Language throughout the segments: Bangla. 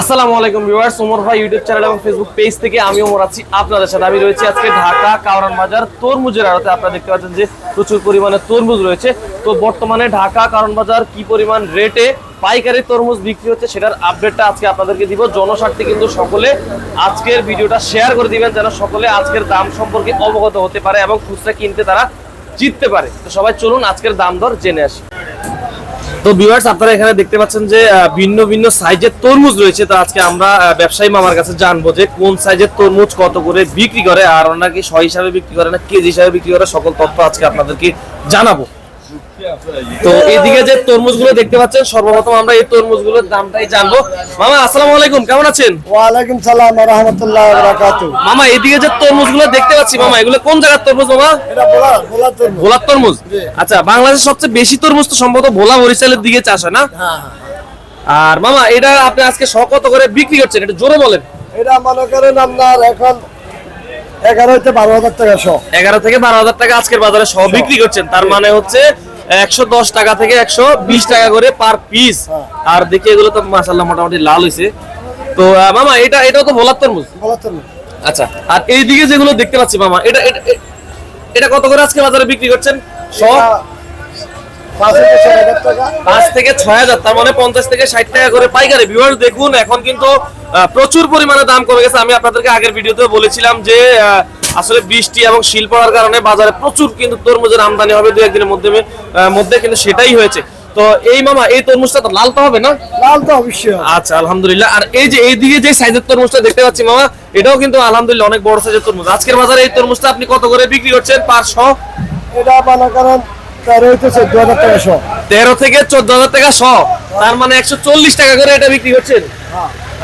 আসসালামু আলাইকুম ভিউয়ার্স, ওমর ভাই ইউটিউব চ্যানেল এবং ফেসবুক পেজ থেকে আমি ওমর আছি। আপনাদের সাথে আমি রয়েছি আজকে ঢাকা কাওরান বাজার তরমুজের আড়তে। আপনারা দেখতে পাচ্ছেন যে প্রচুর পরিমাণে তরমুজ রয়েছে। তো বর্তমানে ঢাকা কারণ বাজার কি পরিমাণ রেটে পাইকারি তরমুজ বিক্রি হচ্ছে সেটার আপডেটটা আজকে আপনাদেরকে দিব। জনস্বার্থে কিন্তু সকলে আজকের ভিডিওটা শেয়ার করে দিবেন, যেন সকলে আজকের দাম সম্পর্কে অবগত হতে পারে এবং খুচরা কিনতে তারা জিততে পারে। তো সবাই চলুন আজকের দাম দর জেনে আসি। তো ভিউয়ার্স আপনারা এখানে দেখতে পাচ্ছেন যে ভিন্ন ভিন্ন সাইজের তরমুজ রয়েছে। তো আজকে আমরা ব্যবসায়ী মামার কাছে জানব যে, কোন সাইজের তরমুজ কত করে বিক্রি করে, আর ওনাকে শ হিসাবে বিক্রি করে না কেজি হিসাবে বিক্রি করে, সকল তথ্য আজকে আপনাদেরকে জানাব। তো এইদিকে যে তরমুজগুলো দেখতে পাচ্ছেন সর্বপ্রথম আমরা এই তরমুজগুলোর দামটাই জানব। মামা আসসালামু আলাইকুম কেমন আছেন? ওয়ালাইকুম সালাম রহমতুল্লাহ বারাকাতু মামা এইদিকে যে তরমুজগুলো দেখতে পাচ্ছি মামা এগুলো কোন জায়গার তরমুজ মামা? এটা বলা বলা তো ভোলার তরমুজ? আচ্ছা বাংলাদেশের সবচেয়ে বেশি তরমুজ তো সম্ভবত ভোলা বরিশালের দিকে চাষ হয় না? হ্যাঁ আর মামা এটা আপনি আজকে শ কত করে বিক্রি করছেন? এটা জোরে বলেন। এটা মনে করেন আপনার এখন এগারো হইতে বারো হাজার টাকা শো এগারো থেকে বারো হাজার টাকা আজকের বাজারে সহ বিক্রি করছেন। তার মানে হচ্ছে একশো দশ টাকা থেকে একশো বিশ টাকা করে পার পিস হ্যাঁ। আর দেখি এগুলো তো মাসাল্লাহ মোটামুটি লাল হয়েছে তো মামা এটা এটাও তো ভোলার তরমুজ আচ্ছা আর এইদিকে যেগুলো দেখতে পাচ্ছি মামা এটা এটা- কত করে আজকে বাজারে বিক্রি করছেন? পাঁচ থেকে ছয় হাজার তার মানে পঞ্চাশ থেকে ষাট টাকা করে পাইকারি। ভিউয়ার্স দেখুন এখন কিন্তু প্রচুর পরিমাণে দাম কমে গেছে। আমি আপনাদেরকে আগের ভিডিওতে বলেছিলাম যে আসলে বৃষ্টি এবং শিল পড়ার কারণে বাজারে প্রচুর কিন্তু তরমুজের আমদানি হবে দু একদিনের মধ্যে মধ্যে কিন্তু সেটাই হয়েছে। তো এই মামা এই তরমুজটা তো লাল তো হবে না? লাল তো অবশ্যই আচ্ছা আলহামদুলিল্লাহ। আর এই যে এইদিকে যে সাইজের তরমুজটা দেখতে পাচ্ছি মামা এটাও কিন্তু আলহামদুলিল্লাহ অনেক বড় সাইজের তরমুজ। আজকের বাজারে এই তরমুজটা আপনি কত করে বিক্রি করছেন? পার শ এটা মনে করেন তেরো চোদ্দ হাজার টাকা শো। তেরো থেকে চোদ্দ হাজার টাকা শ। তার মানে একশো চল্লিশ টাকা করে এটা বিক্রি করছেন?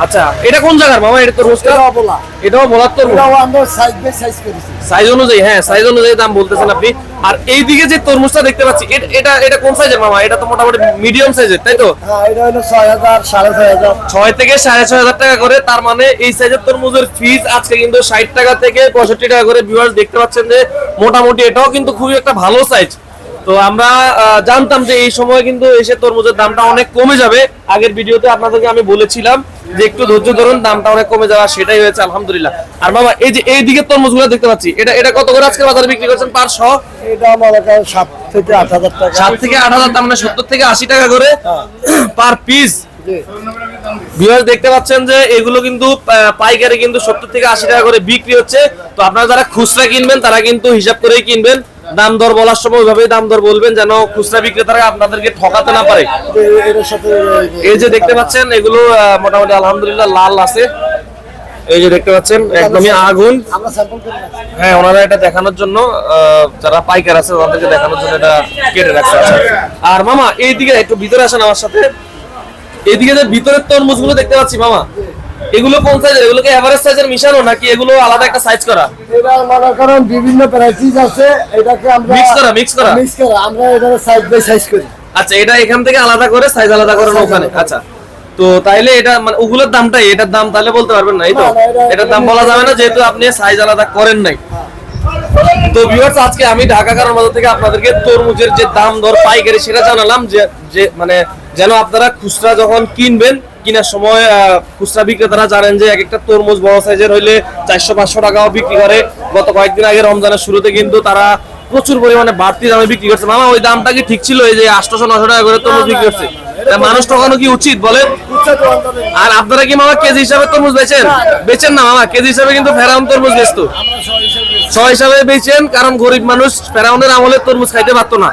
আচ্ছা এটা কোন জায়গার মামা এটা তরমুজটা এটা বলা এটাও বলার তরমুজ এটাও আমরা সাইজ বাই সাইজ করেছি। সাইজ অনুযায়ী হ্যাঁ সাইজ অনুযায়ী দাম বলতেছেন আপনি। আর এইদিকে যে তরমুজটা দেখতে পাচ্ছি এটা এটা কোন সাইজের মামা এটা তো মোটামুটি মিডিয়াম সাইজের তাই তো? হ্যাঁ এটা হলো ছয় হাজার সাড়ে ছয় হাজার। ছয় থেকে সাড়ে ছয় হাজার টাকা করে তার মানে এই সাইজের তরমুজের ফিজ আজকে কিন্তু ষাট টাকা থেকে পঁয়ষট্টি টাকা করে ভিউয়ার্স দেখতে পাচ্ছেন যে মোটামুটি এটাও কিন্তু খুবই একটা ভালো সাইজ তো আমরা জানতাম যে এই সময় কিন্তু এসে তরমুজের দামটা অনেক কমে যাবে। আগের ভিডিওতে আপনাদেরকে আমি বলেছিলাম যে একটু ধৈর্য ধরুন দামটা অনেক কমে যাওয়া সেটাই হয়েছে আলহামদুলিল্লাহ। আর বাবা এই যে এই দিকের তরমুজগুলো দেখতে পাচ্ছি এটা এটা কত করে আজকে বাজারে বিক্রি করছেন? পার শ এটা সাত থেকে আট হাজার টাকা। সাত থেকে আট হাজার তার মানে সত্তর থেকে আশি টাকা করে পার পিস জি। ভিউয়ার্স দেখতে পাচ্ছেন যে এগুলো কিন্তু পাইকারি কিন্তু সত্তর থেকে আশি টাকা করে বিক্রি হচ্ছে। তো আপনারা যারা খুচরা কিনবেন তারা কিন্তু হিসাব করেই কিনবেন। দাম দর বলার সময় ওইভাবেই দাম দর বলবেন যেন খুচরা বিক্রেতারা আপনাদেরকে ঠকাতে না পারে এই যে দেখতে পাচ্ছেন, এগুলো মোটামুটি আলহামদুলিল্লাহ লাল আছে এই যে দেখতে পাচ্ছেন, একদমই আগুন। হ্যাঁ ওনারা এটা দেখানোর জন্য যারা পাইকার আছে, তাদেরকে দেখানোর জন্য এটা কেটে রাখছে। আর মামা, এইদিকে একটু ভিতরে আসেন আমার সাথে এইদিকে যে ভিতরের তরমুজগুলো দেখতে পাচ্ছি, মামা এগুলো কোন সাইজের এগুলো কি এভারেজ সাইজের মিশানো নাকি এগুলো আলাদা একটা সাইজ করা? এটা মনে করেন বিভিন্ন আছে এটাকে আমরা Mix করা, mix করা? মিক্স করা। আমরা এটা সাইজ বাই সাইজ করি। আচ্ছা এটা এখান থেকে আলাদা করে সাইজ আলাদা করে ওখানে। আচ্ছা তো তাইলে এটা মানে ওগুলোর দামটাই এটার দাম তাহলে বলতে পারবেন না এই তো? এটার দাম বলা যাবে না যেহেতু আপনি সাইজ আলাদা করেন নাই। তো ভিউয়ার্স আজকে আমি ঢাকা কারণ বাজার থেকে আপনাদেরকে তরমুজের যে দাম দর পাইকারি সেটা জানালাম যে মানে যেন আপনারা খুচরা যখন কিনবেন কেনার সময় খুচরা বিক্রেতারা জানেন যে এক একটা তরমুজ বড় সাইজের হইলে চারশো পাঁচশো টাকাও বিক্রি করে। গত কয়েকদিন আগে রমজানের শুরুতে কিন্তু তারা প্রচুর পরিমাণে বাড়তি দামে বিক্রি করছে। মামা ওই দামটা কি ঠিক ছিল? এই যে আটশোশো নশো টাকা করে তরমুজ বিক্রি করছে। মানুষ ঠকানো কি উচিত বলেন আর আপনারা কি মামা কেজি হিসাবে তরমুজ বেচেন? বেচেন না মামা কেজি হিসাবে কিন্তু ফেরাউন তরমুজ বেচতো। ছয় হিসাবে বেচেন কারণ গরিব মানুষ ফেরাউনের আমলে তরমুজ খাইতে পারতো না।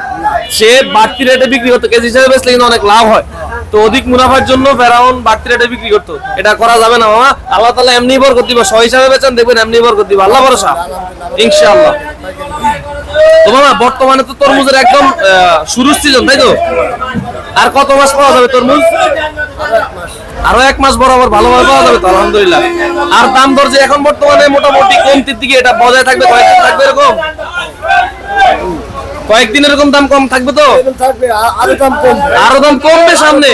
সে বাড়তি রেটে বিক্রি করতো। কেজি হিসাবে বেচলে কিন্তু অনেক লাভ হয়। তো অধিক মুনাফার জন্য ফেরাউন বাড়তি রেটে বিক্রি করতো। এটা করা যাবে না মামা। আল্লাহ তালা এমনি বরকত দিব ছয় হিসাবে বেচেন দেখবেন এমনি বরকত দিব। আল্লাহ ভরসা। ইনশাআল্লাহ। তো মামা বর্তমানে তো তরমুজের একদম শুরুর সিজন তাই তো? আর কত মাস পাওয়া যাবে তরমুজ? আরও এক মাস বরাবর ভালোভাবে পাওয়া যাবে তো আলহামদুলিল্লাহ। আর দাম দর যে এখন বর্তমানে মোটামুটি কমতির দিকে এটা বজায় থাকবে কয়েকদিন থাকবে এরকম? কয়েকদিন এরকম দাম কম থাকবে তো? আরও দাম কমবে। আরও দাম কমবে সামনে?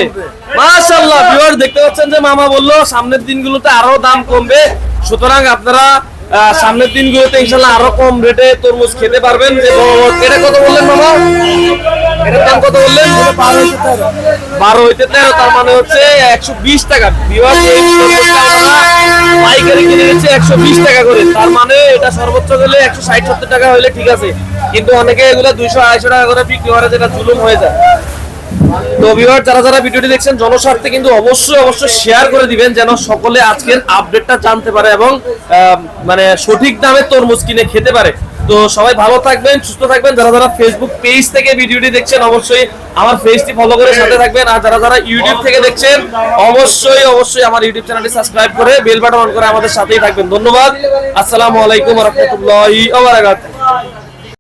মাশাআল্লাহ ভিউয়ার দেখতে পাচ্ছেন যে মামা বলল সামনের দিনগুলোতে আরও দাম কমবে। সুতরাং আপনারা আহ, সামনের দিনগুলোতে ইনশাল্লাহ আরও কম রেটে তরমুজ খেতে পারবেন। যে এটা কত বললেন মামা এটার দাম কত বললেন? বারো হইতে তেরো, তার মানে হচ্ছে একশো বিশ টাকা। পাইকারি কিনে নিচ্ছে একশো বিশ টাকা করে। তার মানে এটা সর্বোচ্চ গেলে একশো ষাট সত্তর টাকা হলে ঠিক আছে। কিন্তু অনেকে এগুলো দুইশো, আড়াইশো টাকা করে বিক্রি করে, যেটা জুলুম হয়ে যায়। তো ভিউয়ার যারা যারা ভিডিওটি দেখছেন, জনস্বার্থে কিন্তু অবশ্যই অবশ্যই শেয়ার করে দিবেন, যেন সকলে আজকের আপডেটটা জানতে পারে এবং মানে সঠিক দামে তরমুজ কিনে খেতে পারে। তো সবাই ভালো থাকবেন, সুস্থ থাকবেন। যারা যারা ফেসবুক পেজ থেকে ভিডিওটি দেখছেন, অবশ্যই আমার পেজটি ফলো করে সাথে থাকবেন। আর যারা যারা ইউটিউব থেকে দেখছেন, অবশ্যই অবশ্যই আমার ইউটিউব চ্যানেলটি সাবস্ক্রাইব করে বেল বাটন অন করে আমাদের সাথেই থাকবেন। ধন্যবাদ। আসসালামু আলাইকুম রহমতুল্লাহ